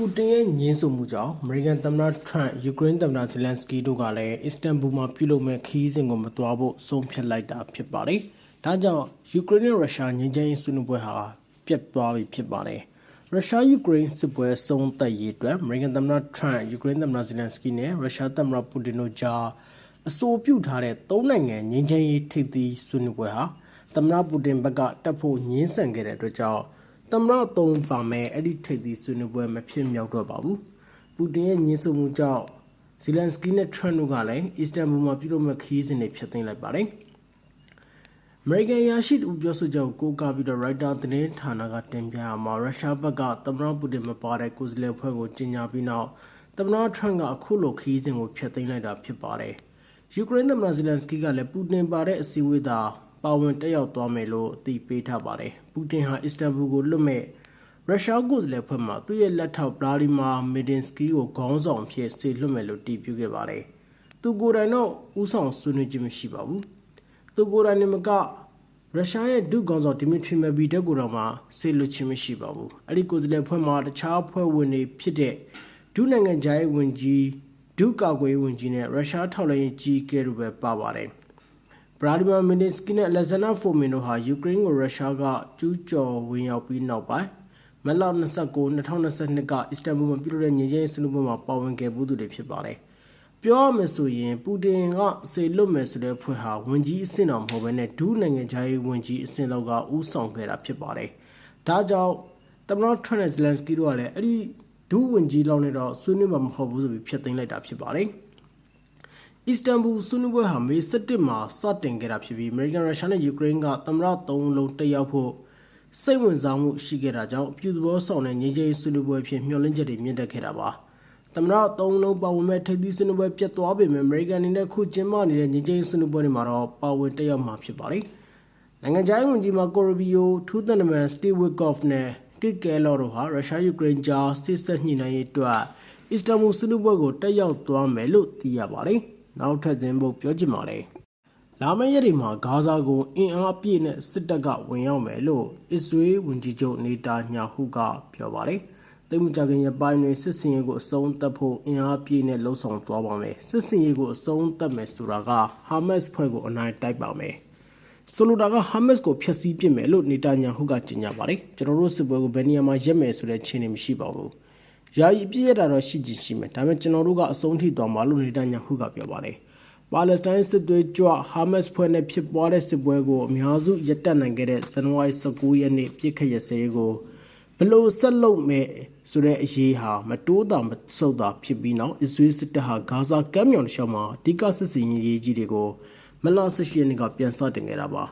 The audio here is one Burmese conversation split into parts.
ပူတင်ရဲ့ညှင်းဆိုမှုကြောင့်အမေရိကန်သမ္မတထရန့်ယူကရိန်းသမ္မတဇယ်လန်စကီတို့ကလည်းအစ္စတန်ဘူမှာပြုလုပ်မဲ့ခရီးစဉ်ကိုမသွားဖို့ဆုံးဖြတ်လိုက်တာဖြစ်ပါတယ်။ဒါကြောင့်ယူကရိန်းနဲ့ရုရှားငြိမ်းချမ်းရေးဆွေးနွေးပွဲဟာပြတ်သွားပြီဖြစ်ပါတယ်။ရုရှားယူကရိန်းစစ်ပွဲဆုံးသက်ရေးအတွက်အမေရိကန်သမ္မတထရန့်ယူကရိန်းသမ္မတဇယ်လန်စကီနဲ့ရုရှားသမ္မတပူတင်တို့ကြားအဆိုပြုထားတဲ့သုံးနိုင်ငံငြိမ်းချမ်းရေးထိပ်သီးဆွေးနွေးပွဲဟာသမ္မတပူတင်ဘက်ကတက်ဖို့ညှင်းဆန်ခဲ့တဲ့အတွက်ကြောင့် သမ္မတသုံးပါမယ်အဲ့ဒီထိပ်သီးဆွေးနွေးပွဲမဖြစ်မြောက်တော့ပါဘူးပူတင်ရဲ့ညှင်းဆိုမှုကြောင့်ဇီလန်စကီနဲ့ထရန့်တို့ကလည်းအစ္စတန်ဘူမှာပြုလုပ်မဲ့ခရီးစဉ်တွေဖျက်သိမ်းလိုက်ပါတယ်အမေရိကန်ရရှိသူပြောဆိုချက်ကိုကိုးကားပြီးတော့ရိုက်တာသတင်းဌာနကတင်ပြရမှာရုရှားဘက်ကသမ္မတပူတင်မပါတဲ့ကိုယ်စားလှယ်ဖွဲ့ကိုကြီးညာပြီးနောက်သမ္မတထရန့်ကအခုလိုခရီးစဉ်ကိုဖျက်သိမ်းလိုက်တာဖြစ်ပါတယ်ယူကရိန်းသမ္မတဇီလန်စကီကလည်းပူတင်ပါတဲ့အစည်းအဝေးသာ ပါဝင်တက်ရောက်သွားမယ်လို့အသိပေးထားပါတယ်။ပူတင်ဟာအစ္စတန်ဘူကိုလွတ်မဲ့ရုရှားကိုယ်စားလှယ်ဖွဲ့မှသူ့ရဲ့လက်ထောက်ဗလာဒီမာမီဒင်စကီကိုခေါင်းဆောင်ဖြစ်စေလွတ်မယ်လို့တည်ပြုခဲ့ပါတယ်။သူကိုယ်တိုင်တော့ဥဆောင်ဆွေးနွေးခြင်းမရှိပါဘူး။သူကိုယ်တိုင်နေမကရုရှားရဲ့ဒုခေါင်းဆောင်ဒီမီထရီမက်ဘီတက်ကိုတော့မှစေလွတ်ခြင်းမရှိပါဘူး။အဲ့ဒီကိုယ်စားလှယ်ဖွဲ့မှတခြားဖွဲ့ဝင်တွေဖြစ်တဲ့ဒုနိုင်ငံခြားရေးဝန်ကြီးဒုကာကွယ်ရေးဝန်ကြီးနဲ့ရုရှားထောက်လှမ်းရေးကြီးကဲတို့ပဲပါပါတယ်။ ဗလာဒီမာမီနစ်စကီနဲ့လက်ဇနာဖိုမင်တို့ဟာယူကရိန်းကိုရုရှားကကျူးကျော်ဝင်ရောက်ပြီးနောက်ပိုင်းမက်လ29 2022ကအစ္စတန်ဘူမှာပြုလုပ်တဲ့ညီချင်းဆွေးနွေးပွဲမှာပါဝင်ခဲ့မှုသူတွေဖြစ်ပါတယ်။ပြောရမယ်ဆိုရင်ပူတင်ကစေလွတ်မယ်ဆိုတဲ့ဖွဲ့ဟာဝန်ကြီးအဆင့်တော်မဟုတ်ဘဲနဲ့ဒုနိုင်ငံခြားရေးဝန်ကြီးအဆင့်လောက်ကဥဆောင်ခဲ့တာဖြစ်ပါတယ်။ဒါကြောင့်သမ္မတထရန့်ဇလန်စကီတို့ကလည်းအဲ့ဒီဒုဝန်ကြီးလောက်နဲ့တော့ဆွေးနွေးမှာမဟုတ်ဘူးဆိုပြီးဖျက်သိမ်းလိုက်တာဖြစ်ပါတယ်။ အစ္စတန်ဘူဆွေးနွေးပွဲဟာမေ17မှာစတင်ခဲ့တာဖြစ်ပြီးအမေရိကန်ရုရှားနဲ့ယူကရိန်းကသမ္မတသုံးလုံးတက်ရောက်ဖို့စိတ်ဝင်စားမှုရှိခဲ့တာကြောင့်အပြုသဘောဆောင်တဲ့ငြိမ်းချမ်းရေးဆွေးနွေးပွဲဖြစ်မျှော်လင့်ချက်တွေမြင့်တက်ခဲ့တာပါသမ္မတသုံးလုံးပါဝင်မဲ့ထိပ်သီးဆွေးနွေးပွဲပြတ်သွားပေမဲ့အမေရိကန်အနေနဲ့ခုကျင်းပနေတဲ့ငြိမ်းချမ်းရေးဆွေးနွေးပွဲတွေမှာတော့ပါဝင်တက်ရောက်မှာဖြစ်ပါတယ်နိုင်ငံခြားရေးဝန်ကြီးမာကိုရဘီယိုထူးသန်နမန်စတီဝစ်ကော့ဖ်နဲ့ကစ်ကဲလော်တို့ဟာရုရှားယူကရိန်းကြားစစ်ဆက်ညှိနှိုင်းရေးအတွက်အစ္စတန်ဘူဆွေးနွေးပွဲကိုတက်ရောက်သွားမယ်လို့သိရပါတယ်။ နောက်ထပ်သတင်းဖို့ပြောချင်ပါတယ်။လာမယ့်ရက်တွေမှာဂါဇာကိုအင်အားပြည့်နဲ့စစ်တပ်ကဝင်ရောက်မယ်လို့အစ္စရေးဝန်ကြီးချုပ်နေတာညာဟုကပြောပါတယ်။တိတ်မကြခင်ရပိုင်းတွင်စစ်စင်ရေးကိုအဆုံးသတ်ဖို့အင်အားပြည့်နဲ့လှုံ့ဆော်သွားပါမယ်။စစ်စင်ရေးကိုအဆုံးသတ်မယ်ဆိုတာကဟာမတ်စ်ဖွဲ့ကိုအနိုင်တိုက်ပါမယ်။ဆိုလိုတာကဟာမတ်စ်ကိုဖျက်ဆီးပစ်မယ်လို့နေတာညာဟုကကြေညာပါတယ်။ကျွန်တော်တို့စစ်ပွဲကိုဘယ်နေရာမှာရက်မယ်ဆိုတဲ့ခြေနေမရှိပါဘူး။ ယာယီအပြည့်ရတာတော့ရှိချင်ရှိမယ်ဒါပေမဲ့ကျွန်တော်တို့ကအဆုံးထိသွားမှာလို့နေတာညာဟုကပြောပါတယ်ပါလက်စတိုင်းစစ်သွေးကြွဟာမတ်စ်ဖွဲ့နဲ့ဖြစ်ပွားတဲ့စစ်ပွဲကိုအများစုရပ်တန့်နိုင်ခဲ့တဲ့ဇန်နဝါရီ19ရက်နေ့ပြစ်ခတ်ရစဲကိုဘလို့ဆက်လုပ်မယ်ဆိုတဲ့အရေးဟာမတိုးတာမဆုတ်တာဖြစ်ပြီးနောက်အစ္စရေးစစ်တပ်ဟာဂါဇာကမ်းမြောင်တစ်လျှောက်မှာအဓိကစစ်စင်ရေးကြီးတွေကိုမလဆရှိရက်နေ့ကပြန်စတင်ခဲ့တာပါ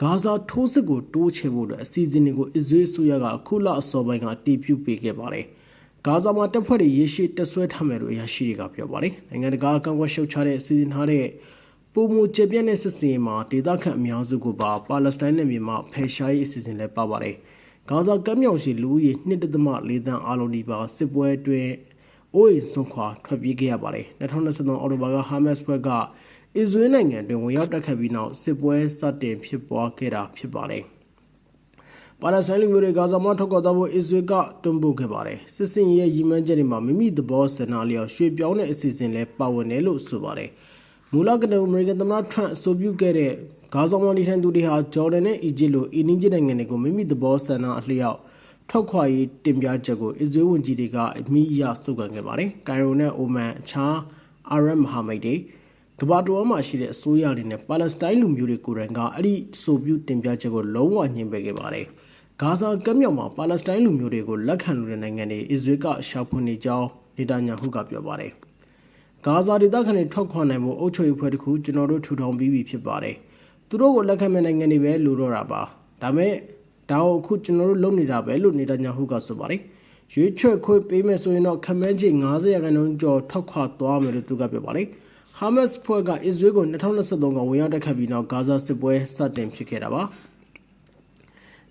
ဂါဇာထိုးစစ်ကိုတိုးချဲ့ဖို့အတွက်အစီအစဉ်တွေကိုအစ္စရေးအစိုးရကအခုလအစောပိုင်းကတည်ပြုပေးခဲ့ပါတယ်။ ဂါဇာမှာတပ်ဖွဲ့တွေရေရှည်တက်ဆွဲထားမယ်လို့အရာရှိတွေကပြောပါတယ်။နိုင်ငံတကာကန့်ကွက်ရှုတ်ချတဲ့အစီအစဉ်ထားတဲ့ပုံမူကျေပြန့်တဲ့စစ်စင်မှာဒေသခံအများစုကိုပါပါလက်စတိုင်းနယ်မြေမှာဖယ်ရှားရေးအစီအစဉ်လည်းပါပါတယ်။ဂါဇာကမ်းမြောင်ရှိလူဦးရေ1.4တန်းအားလုံးဒီပါစစ်ပွဲအတွင်းအိုးအိမ်ဆုံးခွာထွက်ပြေးခဲ့ရပါတယ်။2023အောက်တိုဘာကဟာမတ်စ်ဘွဲကအစ္စရေးနိုင်ငံတွင်ဝင်ရောက်တက်ခတ်ပြီးနောက်စစ်ပွဲစတင်ဖြစ်ပွားခဲ့တာဖြစ်ပါတယ်။ ပါလက်စတိုင်းလူမျိုးတွေဂါဇာမှာထုတ်ကောက်သွားဖို့အစ္စရေးကတွန်းပို့ခဲ့ပါတယ်စစ်စင်ရဲ့ရည်မှန်းချက်တွေမှာမိမိသဘောဆန္ဒလျောက်ရွှေ့ပြောင်းတဲ့အစီအစဉ်လည်းပါဝင်တယ်လို့ဆိုပါတယ်မူလကတည်းကအမေရိကန်သမ္မတထရန့်အဆိုပြုခဲ့တဲ့ဂါဇာမှာနေထိုင်သူတွေဟာဂျော်ဒန်နဲ့အီဂျစ်လိုအီနင်းကျနိုင်ငံတွေကိုမိမိသဘောဆန္ဒအလျောက်ထောက်ခွာရေးတင်ပြချက်ကိုအစ္စရေးဝန်ကြီးတွေကအမိအရစုပ်ကန်ခဲ့ပါတယ်။ကိုင်ရိုနဲ့အိုမန်အခြားအာရတ်မဟာမိတ်တွေကမ္ဘာတော်မှာရှိတဲ့အစိုးရတွေနဲ့ပါလက်စတိုင်းလူမျိုးတွေကိုယ်တိုင်ကအဲ့ဒီဆိုပြုတင်ပြချက်ကိုလုံးဝညှင်းပယ်ခဲ့ပါတယ်။ ဂါဇာကမ်းမြောင်မှာပါလက်စတိုင်းလူမျိုးတွေကိုလက်ခံလိုတဲ့နိုင်ငံတွေအစ္စရေးကရှာဖွေနေကြောင်းနေတညာဟုကပြောပါတယ်။ဂါဇာဒေသခံတွေထွက်ခွာနိုင်ဖို့အုပ်ချုပ်ရေးဖွဲ့တစ်ခုကျွန်တော်တို့ထူထောင်ပြီးပြီဖြစ်ပါတယ်။သူတို့ကိုလက်ခံမဲ့နိုင်ငံတွေပဲလိုတော့တာပါ။ဒါမဲ့ဒါကိုအခုကျွန်တော်တို့လုပ်နေတာပဲလို့နေတညာဟုကဆိုပါတယ်။ရွေးချယ်ခွင့်ပေးမယ်ဆိုရင်တော့ခမန်းချေ90ရာခိုင်နှုန်းကျော်ထောက်ခွာသွားမယ်လို့သူကပြောပါတယ်။ဟာမတ်စ်ဖွဲ့ကအစ္စရေးကို2023ကဝင်ရောက်တက်ခတ်ပြီးနောက်ဂါဇာစစ်ပွဲစတင်ဖြစ်ခဲ့တာပါ။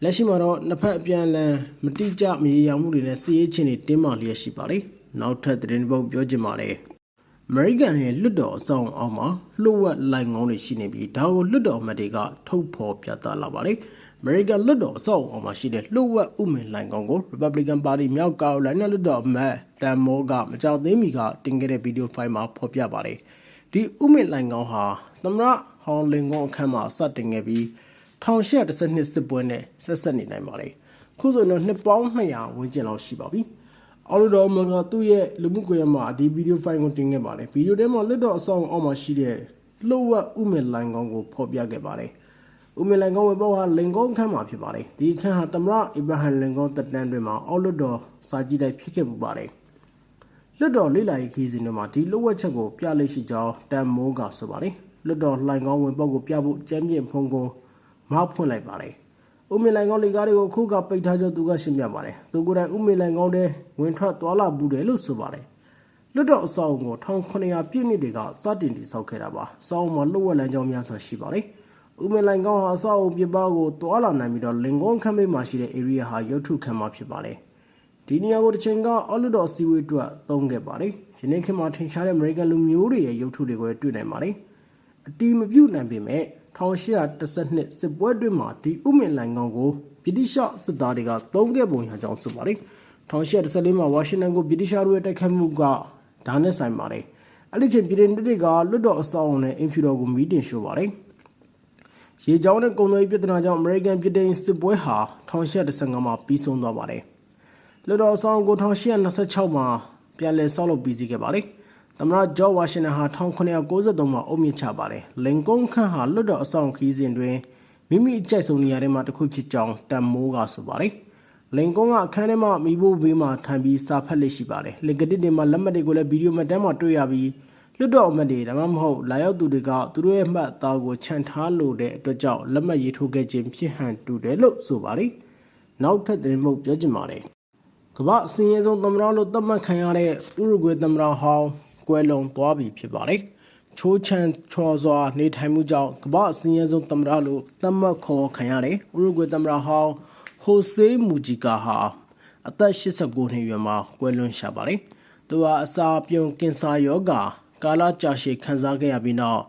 လက်ရှိမှာတော့နှစ်ဖက်အပြန်အလှန်မတိကျမရေရာမှုတွေနဲ့စီးရေးချင်းတွေတင်းမာလျက်ရှိပါတယ်။နောက်ထပ်သတင်းပုတ်ပြောချင်ပါတယ်။ American ရဲ့လွတ်တော်အဆောင်အောင်မှာလှုပ်ဝက်လိုက်ငုံတွေရှိနေပြီးဒါကိုလွတ်တော်အမတ်တွေကထုတ်ဖော်ပြသလာပါတယ်။အမေရိကန်လွှတ်တော်အဆောက်အအုံမှာရှိတဲ့လှုပ်ဝက်ဥမင်လိုင်ကောင်ကို Republican Party မြောက်ကာရိုလိုင်းနာလွှတ်တော်အမတ်တန်မောကမကြောက်သေးမီကတင်ခဲ့တဲ့ဗီဒီယိုဖိုင်မှာဖော်ပြပါတယ်။ဒီဥမင်လိုင်ကောင်ဟာသမရဟောင်းလင်ကောင်အခမ်းမှာစတင်ခဲ့ပြီး 1812စစ်ပွဲနဲ့ဆက်ဆက်နေနိုင်ပါတယ်။ခုဆိုရင်တော့နှစ်ပေါင်း200ဝန်းကျင်လောက်ရှိပါပြီ။အော်တော်မကသူ့ရဲ့လူမှုကွန်ရက်မှာဒီဗီဒီယိုဖိုင်ကိုတင်ခဲ့ပါတယ်။ဗီဒီယိုထဲမှာလွှတ်တော်အဆောင်အောက်မှာရှိတဲ့လှုပ်ဝက်ဥမင်လိုင်ကောင်ကိုဖော်ပြခဲ့ပါတယ်။ဥမင်လိုင်ကောင်ဝေဘောဟာလင်ကောင်ခန်းမှာဖြစ်ပါတယ်။ဒီအခန်းဟာသမရအီဗရာဟမ်လင်ကောင်တက်တန်းတွင်မှာအောက်လွှတ်တော်စာကြည့်တိုက်ဖြစ်ခဲ့ပူပါတယ်။လွှတ်တော်လေးလာရေးခီးစဉ်တွေမှာဒီလှုပ်ဝက်ချက်ကိုပြလိရှိကြောင်းတန်မိုးကဆိုပါတယ်။လွှတ်တော်လှိုင်ကောင်ဝင်ပေါက်ကိုပြဖို့ကြမ်းပြင်းဖုံးကို မောက်ဖွင့်လိုက်ပါတယ်။ဥမင်လိုင်ကောင်လေကားတွေကိုခုကပိတ်ထားကြောသူကရှင်းပြပါတယ်။သူကိုယ်တိုင်ဥမင်လိုင်ကောင်တဲ့ဝင်ထွက်သွားလာပူတယ်လို့ဆိုပါတယ်။လွတ်တော်အဆောင်ကို1900ပြည့်နှစ်တွေကစတင်တည်ဆောက်ခဲ့တာပါ။စောင်းမှာလှုပ်ဝက်လမ်းကြောင်းများစွာရှိပါတယ်။ဥမင်လိုင်ကောင်ဟာအဆောက်အုံပြပကိုတွာလာနိုင်ပြီးတော့လင်ကွန်ခမ်းမေးမှာရှိတဲ့ area ဟာရုပ်ထုခံမှာဖြစ်ပါတယ်။ဒီနေရာကိုတစ်ချိန်ကအော်လွတ်တော်စီဝေးအတွက်သုံးခဲ့ပါတယ်။ယနေ့ခေတ်မှာထင်ရှားတဲ့ American လူမျိုးတွေရဲ့ရုပ်ထုတွေကိုတွေ့နိုင်ပါတယ်။အတီးမပြုတ်နိုင်ပေမဲ့ 1812စစ်ပွဲတွင်မှာဒီဥမင်လိုင်ကောင်ကိုဗြိတိရှစစ်သားတွေကသုံးခဲ့ပုံရကြောင်းဆိုပါတယ်1814မှာဝါရှင်တန်ကိုဗြိတိရှတို့ရဲ့တိုက်ခတ်မှုကဒါနဲ့ဆိုင်ပါတယ်အဲ့ဒီချိန်ပြည်ထောင်တွေကလွတ်တော်အဆောင်နဲ့အင်ဖျူတော်ကိုမီးတင်ရှို့ပါတယ်ရေကြောင်းနဲ့ကုန်သွယ်ရေးပြည်ထနာကြောင့်အမေရိကန်ပြည်ထောင်စစ်ပွဲဟာ1815မှာပြီးဆုံးသွားပါတယ်လွတ်တော်အဆောင်ကို1826မှာပြန်လည်ဆောက်လုပ်ပြီးစီးခဲ့ပါတယ် သမရဂျော့ဝါရှင်တန်ဟာ1993မှာအုပ်မြင့်ချပါတယ်။လင်ကွန်ခန့်ဟာလွတ်တော်အဆောင်ခီးစဉ်တွင်မိမိအကြိုက်ဆုံးနေရာတွေမှာတစ်ခုဖြစ်ကြောင်းတန်မိုးကဆိုပါတယ်။လင်ကွန်ကအခန်းထဲမှာမိဖို့ဘေးမှာထိုင်ပြီးစာဖတ်လက်ရှိပါတယ်။လင်ကတစ်တွေမှာလက်မှတ်တွေကိုလည်းဗီဒီယိုမှတ်တမ်းမှာတွေ့ရပြီးလွတ်တော်အမတ်တွေဒါမှမဟုတ်လာရောက်သူတွေကသူတို့ရဲ့မှတ်သားကိုခြံထားလို့တဲ့အတွက်ကြောင့်လက်မှတ်ရေးထိုးခဲ့ခြင်းဖြစ်ဟန်တူတယ်လို့ဆိုပါတယ်။နောက်ထပ်သတင်းမှုပြောချင်ပါတယ်။ကမ္ဘာအစင်းရဲဆုံးသမရလို့သတ်မှတ်ခံရတဲ့ဥရုဂွေသမရဟောင်း ကွယ်လွန်သွားပြီဖြစ်ပါတယ်။ချိုးချန်ချော်စွာနေထိုင်မှုကြောင့်ကမ္ဘာအစင်းရဲဆုံးသမရလို့သတ်မှတ်ခေါ်ခံရတဲ့ဥရုဂွေသမရဟောင်းဟိုဆေးမူဂျီကာဟာအသက်89နှစ်အရွယ်မှာကွယ်လွန်ရှာပါတယ်။သူဟာအစာပြုံကင်ဆာရောဂါကာလကြာရှည်ခံစားခဲ့ရပြီးနောက်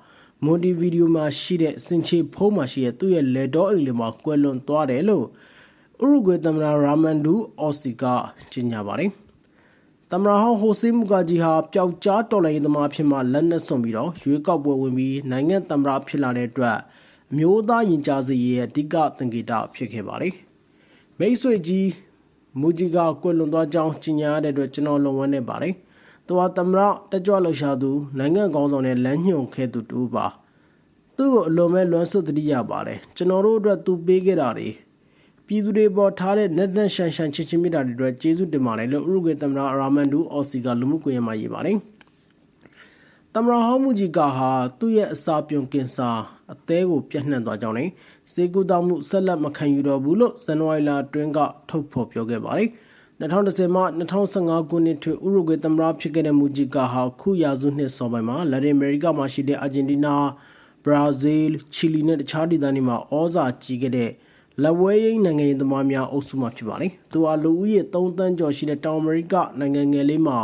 မွန်တီဗီဒီယိုမှာရှိတဲ့စင်ချေဖုံးမှာရှိတဲ့သူ့ရဲ့လက်တော်အိမ်လေးမှာကွယ်လွန်သွားတယ်လို့ဥရုဂွေသမ္မတရာမန်ဒူအော်စီကကြေညာပါတယ်။ သမ္မတဟောင်းဟိုဆေးမူကာဂျီဟာပျောက်ကြားတော်လိုင်းသမားဖြစ်မှလက်နက်ဆွန်ပြီးတော့ရွေးကောက်ပွဲဝင်ပြီးနိုင်ငံသမ္မတဖြစ်လာတဲ့အတွက်အမျိုးသားရင်ကြားစေရဲ့အဓိကသင်္ကေတဖြစ်ခဲ့ပါတယ်။မိတ်ဆွေကြီးမူဂျီကကွယ်လွန်သွားကြောင်းကြေညာရတဲ့အတွက်ကျွန်တော်လုံဝန်းနေပါတယ်။သူဟာသမရတက်ကြွလှရှာသူနိုင်ငံကောင်းဆောင်နဲ့လမ်းညွှန်ခဲ့သူတူပါသူ့ကိုအလုံးမဲ့လွမ်းဆွတတိရပါတယ်ကျွန်တော်တို့အတွက်သူပေးခဲ့တာတွေ ပြည်သူတွေပေါ်ထားတဲ့နက်နက်ရှန်ရှန်ချစ်ချင်းမြတ်တာတွေအတွက်ကျေးဇူးတင်ပါတယ်လို့ဥရုဂေသမရအာမန်ဒူအော်စီကလူမှုကွန်ရက်မှာရေးပါတယ်သမရဟောင်းမူကြီးကဟာသူ့ရဲ့အစာပြုံကင်ဆာအသေးကိုပြန့်နှံ့သွားကြောင်းနဲ့စေကူတောင်မှုဆက်လက်မခံယူတော့ဘူးလို့ဇန်နဝါရီလအတွင်းကထုတ်ဖော်ပြောခဲ့ပါတယ်။2010မှ2015ခုနှစ်ထွေဥရုဂွေသမ္မတဖြစ်ခဲ့တဲ့မူဂျီကာဟာခုရာစုနှစ်စောပိုင်းမှာလက်တင်အမေရိကမှာရှိတဲ့အာဂျင်တီးနားဘရာဇီးချီလီနဲ့တခြားဒေသတွေမှာဩဇာကြီးခဲ့တဲ့ လက်ဝဲရင်းနိုင်ငံရေးသမားများအုပ်စုမှဖြစ်ပါတယ်။သူဟာလူဦးရေ3တန်းကျော်ရှိတဲ့တောင်အမေရိကနိုင်ငံငယ်လေးမှာ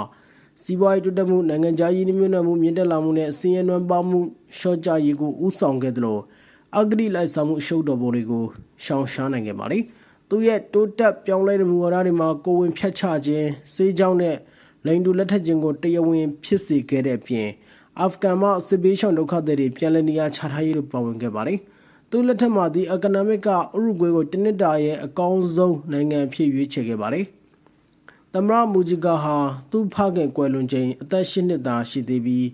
စီးပွားရေးတိုးတက်မှုနိုင်ငံခြားရေးနှိမ့်ညွတ်မှုမြင့်တက်လာမှုနဲ့အစင်းရဲနွမ်းပါမှုရှော့ချရေးကိုဥဆောင်ခဲ့သလိုအဂတိလိုက်ဆောင်မှုအရှုပ်တော်ပုံတွေကိုရှောင်ရှားနိုင်ခဲ့ပါတယ်။သူရဲ့တိုးတက်ပြောင်းလဲတဲ့မူဝါဒတွေမှာကိုဝင်ဖြတ်ချခြင်းစေးကြောင်းနဲ့လိန်တူလက်ထက်ခြင်းကိုတရားဝင်ဖြစ်စေခဲ့တဲ့အပြင်အာဖဂန်မှာစစ်ဘေးရှောင်ဒုက္ခသည်တွေပြန်လည်နေရာချထားရေးတို့ပါဝင်ခဲ့ပါတယ်။ သူလက်ထက်မှာဒီအကနမစ်ကဥရုဂွေကိုတနစ်တာရဲ့အကောင်းဆုံးနိုင်ငံဖြစ်ရွေးချယ်ခဲ့ပါတယ်။သမရမူဂျီကာဟာသူ့ဖခင်ကွယ်လွန်ချိန်အသက်၈နှစ်သာရှိသေးပြီး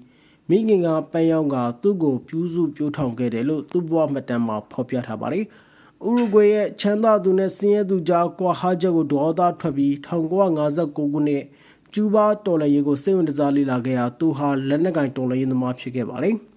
မိခင်ကပန်းရောင်းကသူ့ကိုပြူးစုပြိုးထောင်ခဲ့တယ်လို့သူ့ဘဝမှတ်တမ်းမှာဖော်ပြထားပါတယ်။ဥရုဂွေရဲ့ချမ်းသာသူနဲ့ဆင်းရဲသူကြားကွာဟာချက်ကိုဒေါသထွက်ပြီး1959ခုနှစ်ကျူးဘာတော်လှန်ရေးကိုစိတ်ဝင်စားလေ့လာခဲ့ရာသူဟာလက်နက်ကင်တော်လှန်ရေးသမားဖြစ်ခဲ့ပါတယ်။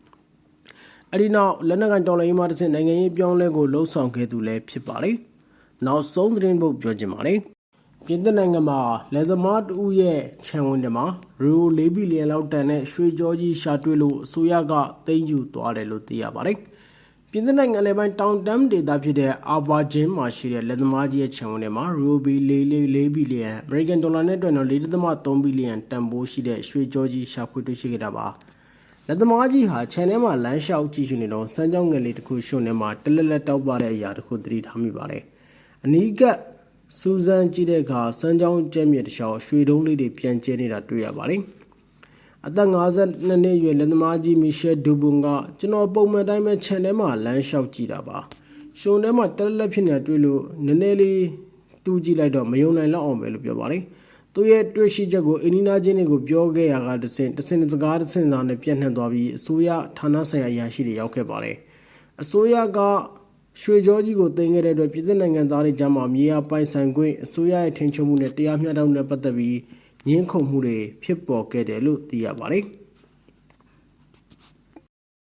အဲဒီနောက်လက်နက်ကင်တော်လှန်ရေးမှာတစ်ဆင့်နိုင်ငံရေးပြောင်းလဲကိုလှုံ့ဆော်ခဲ့သူလည်းဖြစ်ပါတယ်။နောက်ဆုံးသတင်းပုတ်ပြောချင်ပါတယ်။ပြင်သစ်နိုင်ငံမှာလက်သမားတူရဲ့ခြံဝင်တယ်မှာရူ၄ဘီလီယံလောက်တန်တဲ့ရွှေကြောကြီးရှာတွေ့လို့အစိုးရကသိမ်းယူသွားတယ်လို့သိရပါတယ်။ပြင်သစ်နိုင်ငံလည်းပိုင်းတောင်တမ်းဒေသဖြစ်တဲ့အာဗာဂျင်းမှာရှိတဲ့လက်သမားကြီးရဲ့ခြံဝန်းထဲမှာရူဘီ၄၄ဘီလီယံအမေရိကန်ဒေါ်လာနဲ့တွက်တော့၄ .3 ဘီလီယံတန်ဖိုးရှိတဲ့ရွှေကြောကြီးရှာဖွေတွေ့ရှိခဲ့တာပါ လက်သမားကြီးဟာခြံထဲမှာလမ်းလျှောက်ကြည့်ရှုနေတော့စမ်းကြောင်းငယ်လေးတစ်ခုရှုံနေမှာတလက်လက်တောက်ပတဲ့အရာတစ်ခုသတိထားမိပါတယ်။အနီးကပ်စူဇန်ကြည့်တဲ့အခါစမ်းကြောင်းကျဲမြစ်တစ်လျှောက်ရွှေတုံးလေးတွေပြန်ကျဲနေတာတွေ့ရပါတယ်။အသက်52နှစ်အရွယ်လက်သမားကြီးမီရှယ်ဒူဘွန်ကကျွန်တော်ပုံမှန်တိုင်းပဲခြံထဲမှာလမ်းလျှောက်ကြည့်တာပါ။ရှုံထဲမှာတလက်လက်ဖြစ်နေတာတွေ့လို့နည်းနည်းလေးတူးကြည့်လိုက်တော့မယုံနိုင်လောက်အောင်ပဲလို့ပြောပါတယ်။ သူ့ရဲ့တွေ့ရှိချက်ကိုအင်းနီနာချင်းတွေကိုပြောခဲ့ရတာတစ်စင်တစ်စင်စကားတစ်စင်စာနဲ့ပြန့်နှံ့သွားပြီးအစိုးရဌာနဆိုင်ရာအရာရှိတွေရောက်ခဲ့ပါတယ်။အစိုးရကရွှေကြောကြီးကိုတင်ခဲ့တဲ့အတွက်ပြည်သူနိုင်ငံသားတွေကြားမှာမြေယာပိုင်ဆိုင်ခွင့်အစိုးရရဲ့ထင်ချုံမှုနဲ့တရားမျှတမှုနဲ့ပတ်သက်ပြီးငင်းခုန်မှုတွေဖြစ်ပေါ်ခဲ့တယ်လို့သိရပါတယ်။